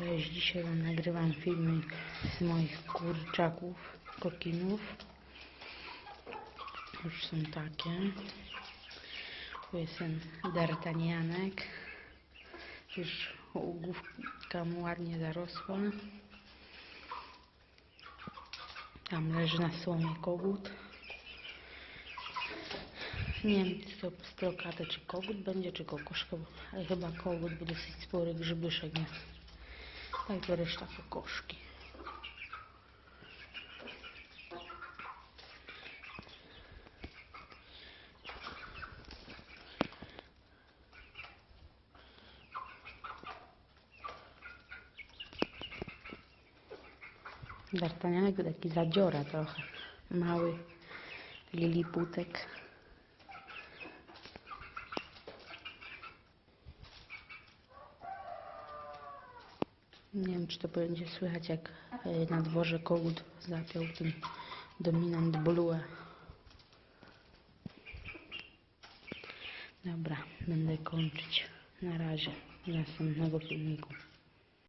Cześć, dzisiaj wam nagrywam filmik z moich kurczaków, kokinów. Już są takie. Tu jest ten. Już główka mu ładnie zarosła. Tam leży na słomie kogut. Nie wiem, czy to strokate, czy kogut będzie, czy kokoszka, ale chyba kogut, bo dosyć spory grzybyszek jest. A i to reszta kokoszki. D'Artagnanek to taki zadziora trochę. Mały liliputek. Nie wiem, czy to będzie słychać, jak e, na dworze kogut zapiął ten dominant blue. Dobra, będę kończyć. Na razie. Do następnego filmiku.